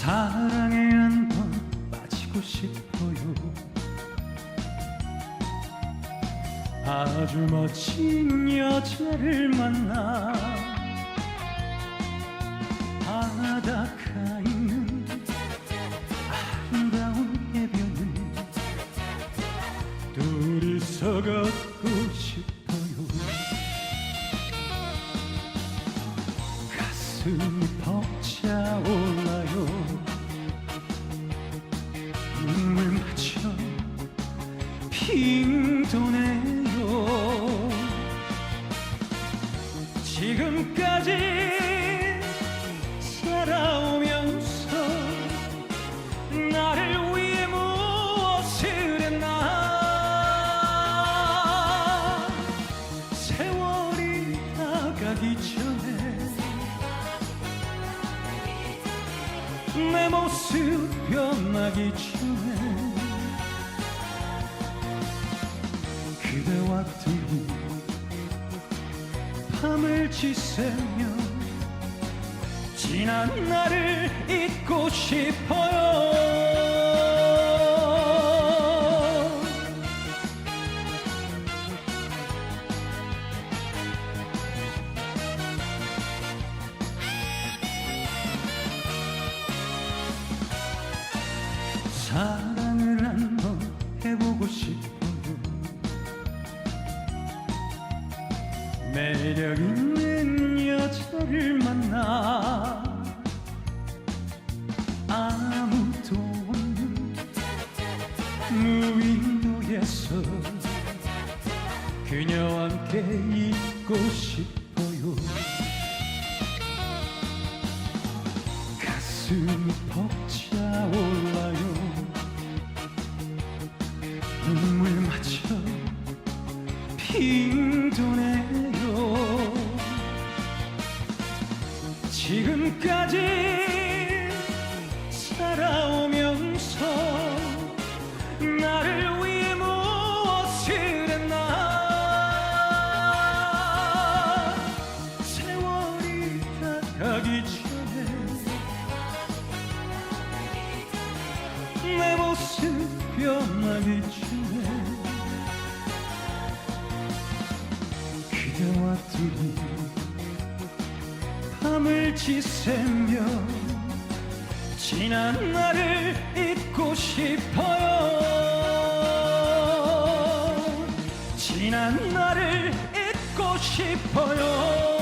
사랑에 한번 빠지고 싶어요. 아주 멋진 여자를 만나 바닷가 있는 아름다운 해변을 둘이서 걷고 싶어요. 가슴이 벅차올라요 도네요. 지금까지 살아오면서 나를 위해 무엇을 했나? 세월이 다가기 전에 내 모습 변하기 전에 그대와 둘이 밤을 지새며 지난 날을 잊고 싶어요. 사랑을 한번 해보고 싶어 매력 있는 여자를 만나 아무도 없는 무인도에서 그녀와 함께 있고 싶어요. 가슴이 벅차올라요. 눈물마저 핑 도네 지금까지 살아오면서 나를 위해 무엇을 했나? 세월이 다 가기 전에 내 모습 변하기 전에 그대와 둘이 밤을 지새며 지난 날을 잊고 싶어요. 지난 날을 잊고 싶어요